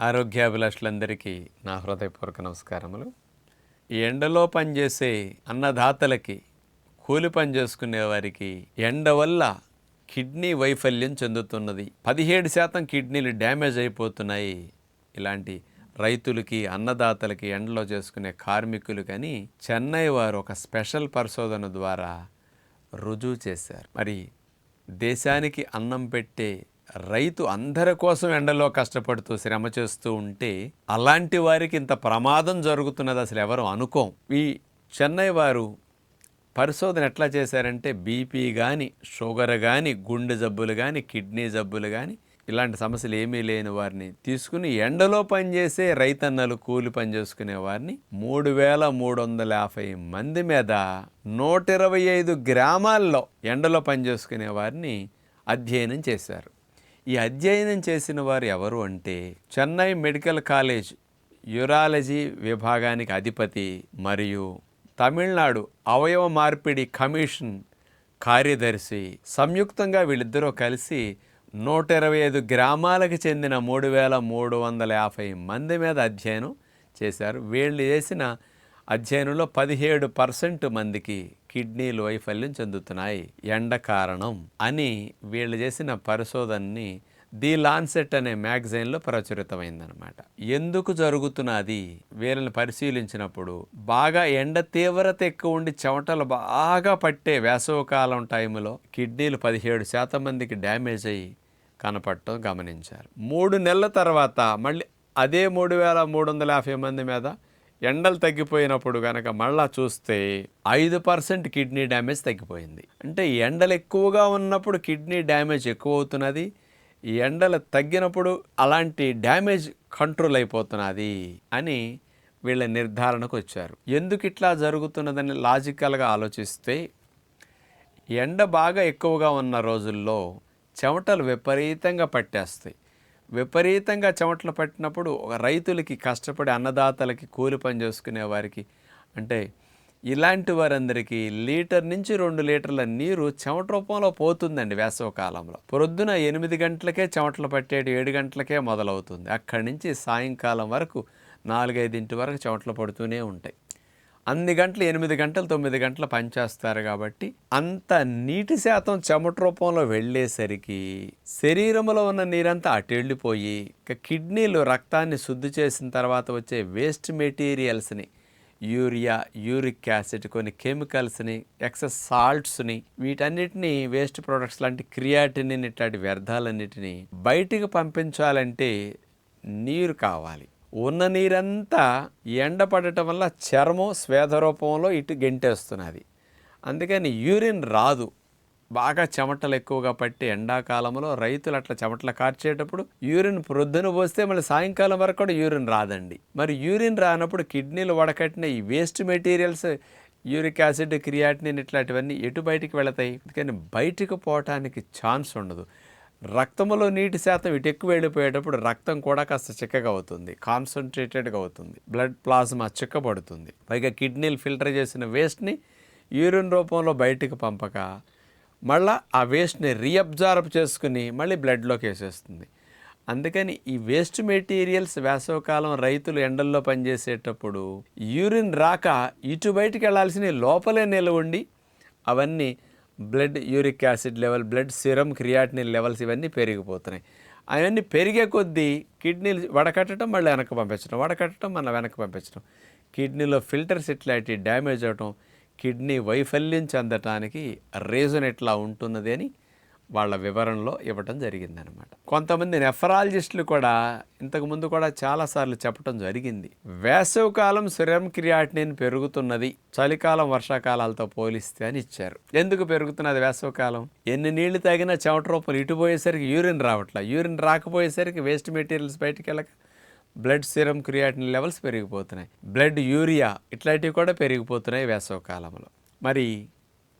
ఆరోగ్యాభిలాషులందరికీ నా హృదయపూర్వక నమస్కారములు. ఈ ఎండలో పనిచేసే అన్నదాతలకి కూలి పని చేసుకునే వారికి ఎండ వల్ల కిడ్నీ వైఫల్యం చెందుతున్నది. పదిహేడు శాతం కిడ్నీలు డ్యామేజ్ అయిపోతున్నాయి. ఇలాంటి రైతులకి అన్నదాతలకి ఎండలో చేసుకునే కార్మికులు కానీ చెన్నై వారు ఒక స్పెషల్ పరిశోధన ద్వారా రుజువు చేశారు. మరి దేశానికి అన్నం పెట్టే రైతు అందరి కోసం ఎండలో కష్టపడుతూ శ్రమ చేస్తూ ఉంటే అలాంటి వారికి ఇంత ప్రమాదం జరుగుతున్నది అసలు ఎవరు అనుకోం. ఈ చెన్నై వారు పరిశోధన ఎట్లా చేశారంటే బీపీ కానీ షుగర్ కానీ గుండె జబ్బులు కానీ కిడ్నీ జబ్బులు కానీ ఇలాంటి సమస్యలు ఏమీ లేని వారిని తీసుకుని ఎండలో పనిచేసే రైతన్నలు కూలి పని చేసుకునే వారిని మూడు వేల మూడు వందల యాభై మంది మీద నూట ఇరవై ఐదు గ్రామాల్లో ఎండలో పనిచేసుకునే వారిని అధ్యయనం చేశారు. ఈ అధ్యయనం చేసిన వారు ఎవరు అంటే చెన్నై మెడికల్ కాలేజ్ యూరాలజీ విభాగానికి అధిపతి మరియు తమిళనాడు అవయవ మార్పిడి కమిషన్ కార్యదర్శి. సంయుక్తంగా వీళ్ళిద్దరూ కలిసి నూట ఇరవై ఐదు గ్రామాలకు చెందిన మూడు వేల మూడు వందల యాభై మంది మీద అధ్యయనం చేశారు. వీళ్ళు చేసిన అధ్యయనంలో పదిహేడు పర్సెంట్ మందికి కిడ్నీలు వైఫల్యం చెందుతున్నాయి. ఎండ కారణం అని వీళ్ళు చేసిన పరిశోధనని ది లాన్సెట్ అనే మ్యాగజైన్లో ప్రచురితమైందనమాట ఎందుకు జరుగుతున్నది? వీళ్ళని పరిశీలించినప్పుడు బాగా ఎండ తీవ్రత ఎక్కువ ఉండి చెమటలు బాగా పట్టే వేసవకాలం టైంలో కిడ్నీలు పదిహేడు శాతం మందికి డ్యామేజ్ అయ్యి కనపడటం గమనించారు. మూడు నెలల తర్వాత మళ్ళీ అదే మూడు వేల మూడు వందల యాభై మంది మీద ఎండలు తగ్గిపోయినప్పుడు కనుక మళ్ళా చూస్తే ఐదు పర్సెంట్ కిడ్నీ డ్యామేజ్ తగ్గిపోయింది. అంటే ఎండలు ఎక్కువగా ఉన్నప్పుడు కిడ్నీ డ్యామేజ్ ఎక్కువ అవుతున్నది ఈ ఎండలు తగ్గినప్పుడు అలాంటి డ్యామేజ్ కంట్రోల్ అయిపోతున్నది అని వీళ్ళ నిర్ధారణకు వచ్చారు. ఎందుకు ఇట్లా జరుగుతున్నదని లాజికల్గా ఆలోచిస్తే ఎండ బాగా ఎక్కువగా ఉన్న రోజుల్లో చెమటలు విపరీతంగా పట్టేస్తాయి. విపరీతంగా చెమటలు పట్టినప్పుడు ఒక రైతులకి కష్టపడి అన్నదాతలకి కూలి పని చేసుకునే వారికి అంటే ఇలాంటి వారందరికీ లీటర్ నుంచి రెండు లీటర్ల నీరు చెమట రూపంలో పోతుందండి వేసవకాలంలో ప్రొద్దున పొద్దున ఎనిమిది గంటలకే చెమటలు పట్టేటి ఏడు గంటలకే మొదలవుతుంది. అక్కడి నుంచి సాయంకాలం వరకు నాలుగైదింటి వరకు చెమటలు పడుతూనే ఉంటాయి. అన్ని గంటలు ఎనిమిది గంటలు తొమ్మిది గంటలు పనిచేస్తారు కాబట్టి అంత నీటి శాతం చెమట రూపంలో వెళ్ళేసరికి శరీరంలో ఉన్న నీరంతా అటు వెళ్ళిపోయి ఇక కిడ్నీలు రక్తాన్ని శుద్ధి చేసిన తర్వాత వచ్చే వేస్ట్ మెటీరియల్స్ని యూరియా యూరిక్ యాసిడ్ కొన్ని కెమికల్స్ని ఎక్సెస్ సాల్ట్స్ని వీటన్నిటిని వేస్ట్ ప్రొడక్ట్స్ లాంటి క్రియాటిన్ ఇట్లాంటి వ్యర్థాలన్నిటిని బయటికి పంపించాలంటే నీరు కావాలి. ఉన్న నీరంతా ఎండపడటం వల్ల చర్మం స్వేద రూపంలో ఇటు గెంటేస్తున్నది. అందుకని యూరిన్ రాదు. బాగా చెమటలు ఎక్కువగా పట్టి ఎండాకాలంలో రైతులు అట్లా చెమటలు కార్చేటప్పుడు యూరిన్ ప్రొద్దున పోస్తే మళ్ళీ సాయంకాలం వరకు కూడా యూరిన్ రాదండి. మరి యూరిన్ రానప్పుడు కిడ్నీలు వడకట్టిన ఈ waste materials uric acid creatinine ఇట్లాంటివన్నీ ఎటు బయటికి వెళతాయి? అందుకని బయటికి పోవటానికి ఛాన్స్ ఉండదు. రక్తంలో నీటి శాతం ఇటు ఎక్కువ వెళ్ళిపోయేటప్పుడు రక్తం కూడా కాస్త చిక్కగా అవుతుంది కాన్సన్ట్రేటెడ్గా అవుతుంది బ్లడ్ ప్లాస్మా చిక్కబడుతుంది. పైగా కిడ్నీలు ఫిల్టర్ చేసిన వేస్ట్ని యూరిన్ రూపంలో బయటికి పంపక మళ్ళా ఆ వేస్ట్ని రీఅబ్జార్బ్ చేసుకుని మళ్ళీ బ్లడ్లోకి వేసేస్తుంది. అందుకని ఈ వేస్ట్ మెటీరియల్స్ వేసవకాలం రైతులు ఎండల్లో పనిచేసేటప్పుడు యూరిన్ రాక ఇటు బయటికి వెళ్ళాల్సిన లోపలే నిలవండి అవన్నీ blood uric acid level blood serum creatinine levels ఇవన్నీ పెరిగిపోతున్నాయి. అవన్నీ పెరిగే కొద్దీ కిడ్నీలు వడకట్టడం మళ్ళీ వెనక్కి పంపించడం వడకట్టడం మళ్ళీ వెనక్కి పంపించడం. కిడ్నీలో ఫిల్టర్స్ ఇట్లాంటి డ్యామేజ్ అవటం కిడ్నీ వైఫల్యం చెందటానికి రీజన్ ఎట్లా ఉంటున్నది అని వాళ్ళ వివరణలో ఇవ్వటం జరిగిందనమాట కొంతమంది నెఫరాలజిస్టులు కూడా ఇంతకుముందు కూడా చాలాసార్లు చెప్పడం జరిగింది. వేసవికాలం సిరం క్రియాటినిన్ పెరుగుతున్నది చలికాలం వర్షాకాలాలతో పోలిస్తే అని ఇచ్చారు. ఎందుకు పెరుగుతున్నది వేసవికాలం ఎన్ని నీళ్ళు తాగినా చెమట రూపంలో ఇటుపోయేసరికి యూరిన్ రావట్లా. యూరిన్ రాకపోయేసరికి వేస్ట్ మెటీరియల్స్ బయటికి వెళ్ళక బ్లడ్ సిరం క్రియాటిన్ లెవెల్స్ పెరిగిపోతున్నాయి. బ్లడ్ యూరియా ఇట్లాంటివి కూడా పెరిగిపోతున్నాయి వేసవకాలంలో మరి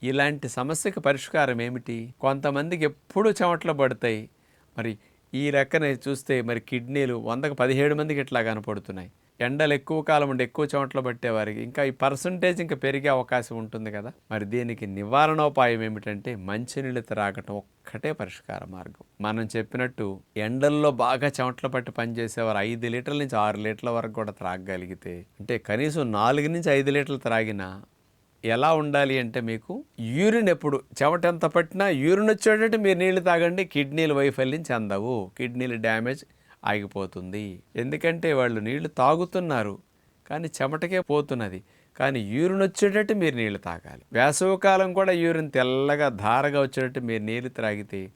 ఇలాంటి సమస్యకు పరిష్కారం ఏమిటి? కొంతమందికి ఎప్పుడూ చెమటలు పడతాయి. మరి ఈ లెక్కన చూస్తే మరి కిడ్నీలు వందకు పదిహేడు మందికి ఇట్లా కనపడుతున్నాయి. ఎండలు ఎక్కువ కాలం ఉండి ఎక్కువ చెమటలు పట్టేవారికి ఇంకా ఈ పర్సంటేజ్ ఇంకా పెరిగే అవకాశం ఉంటుంది కదా? మరి దీనికి నివారణోపాయం ఏమిటంటే మంచినీళ్ళు త్రాగటం ఒక్కటే పరిష్కార మార్గం. మనం చెప్పినట్టు ఎండల్లో బాగా చెమటలు పట్టి పనిచేసేవారు ఐదు లీటర్ల నుంచి ఆరు లీటర్ల వరకు కూడా త్రాగగలిగితే అంటే కనీసం నాలుగు నుంచి ఐదు లీటర్లు త్రాగినా ఎలా ఉండాలి అంటే మీకు యూరిన్ ఎప్పుడు చెమట ఎంత పట్టినా యూరిన్ వచ్చేటట్టు మీరు నీళ్ళు తాగండి. కిడ్నీలు వైఫల్యం చెందవు. కిడ్నీలు డ్యామేజ్ ఆగిపోతుంది. ఎందుకంటే వాళ్ళు నీళ్ళు తాగుతున్నారు. కానీ చెమటకే పోతున్నది. కానీ యూరిన్ వచ్చేటట్టు మీరు నీళ్ళు తాగాలి. వేసవికాలం కూడా యూరిన్ తెల్లగా ధారగా వచ్చేటట్టు మీరు నీళ్ళు త్రాగితే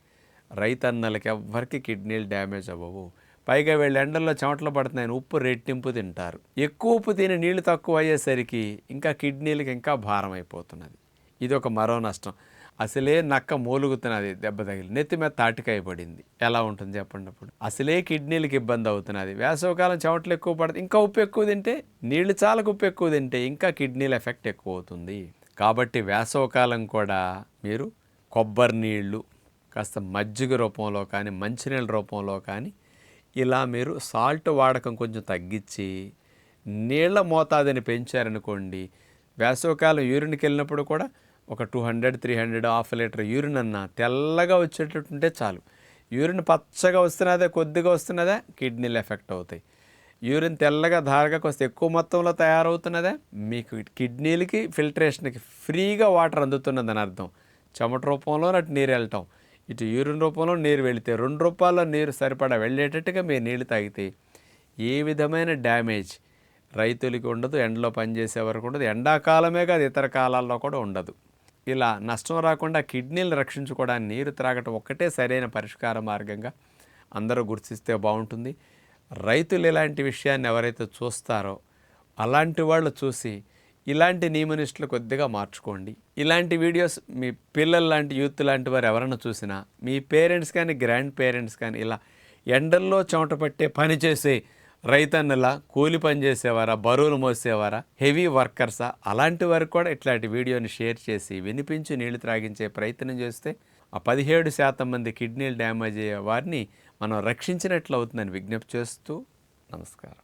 రైతన్నలకి ఎవ్వరికి కిడ్నీలు డ్యామేజ్ అవ్వవు. పైగా వీళ్ళు ఎండల్లో చెమటలు పడుతున్నాయని ఉప్పు రెట్టింపు తింటారు. ఎక్కువ ఉప్పు తిని నీళ్ళు తక్కువ అయ్యేసరికి ఇంకా కిడ్నీలకి ఇంకా భారం అయిపోతున్నది. ఇది ఒక మరో నష్టం. అసలే నక్క మూలుగుతున్నది దెబ్బ తగిలి నెత్తి మీద తాటికాయ పడింది. ఎలా ఉంటుంది చెప్పండి అప్పుడు? అసలే కిడ్నీలకు ఇబ్బంది అవుతున్నది. వేసవికాలం చెమటలు ఎక్కువ పడుతుంది ఇంకా ఉప్పు ఎక్కువ తింటే నీళ్ళు చాలకు ఉప్పు ఎక్కువ తింటే ఇంకా కిడ్నీల ఎఫెక్ట్ ఎక్కువ అవుతుంది కాబట్టి వేసవికాలం కూడా మీరు కొబ్బరి నీళ్ళు కాస్త మజ్జిగ రూపంలో కానీ మంచినీళ్ళ రూపంలో కానీ ఇలా మీరు సాల్ట్ వాడకం కొంచెం తగ్గించి నీళ్ళ మోతాదుని పెంచారనుకోండి వేసవికాలం యూరిన్కి వెళ్ళినప్పుడు కూడా ఒక two hundred three hundred half litre urine అన్న తెల్లగా వచ్చేటట్టు ఉంటే చాలు. యూరిన్ పచ్చగా వస్తున్నదే కొద్దిగా వస్తున్నదే కిడ్నీలు ఎఫెక్ట్ అవుతాయి. యూరిన్ తెల్లగా ధారగా వస్తే ఎక్కువ మొత్తంలో తయారవుతున్నదే మీకు కిడ్నీలకి ఫిల్టరేషన్కి ఫ్రీగా వాటర్ అందుతున్నదని అర్థం. చెమట రూపంలో అటు నీరు వెళ్ళటం. ఇటు యూరిన్ రూపంలో నీరు వెళితే రెండు రూపాయల నీరు సరిపడా వెళ్ళేటట్టుగా మీరు నీళ్ళు తాగితే ఏ విధమైన డ్యామేజ్ రైతులకి ఉండదు ఎండలో పనిచేసే వరకు ఉండదు ఎండాకాలమే కాదు ఇతర కాలాల్లో కూడా ఉండదు. ఇలా నష్టం రాకుండా కిడ్నీలు రక్షించుకోవడానికి నీరు త్రాగటం ఒక్కటే సరైన పరిష్కార మార్గంగా అందరూ గుర్తిస్తే బాగుంటుంది. రైతులు ఇలాంటి విషయాన్ని ఎవరైతే చూస్తారో అలాంటి వాళ్ళు చూసి ఇలాంటి నియమనిష్టులు కొద్దిగా మార్చుకోండి. ఇలాంటి వీడియోస్ మీ పిల్లలు లాంటి యూత్ లాంటి వారు ఎవరైనా చూసినా మీ పేరెంట్స్ కానీ గ్రాండ్ పేరెంట్స్ కానీ ఇలా ఎండల్లో చెమట పట్టే పని చేసే రైతన్నలా కూలి పని చేసేవారా బరువులు మోసేవారా హెవీ వర్కర్సా అలాంటి వారికి కూడా ఇట్లాంటి వీడియోని షేర్ చేసి వినిపించి నీళ్ళు త్రాగించే ప్రయత్నం చేస్తే ఆ పదిహేడు శాతం మంది కిడ్నీలు డ్యామేజ్ అయ్యే వారిని మనం రక్షించినట్లు అవుతుందని విజ్ఞప్తి చేస్తూ నమస్కారం.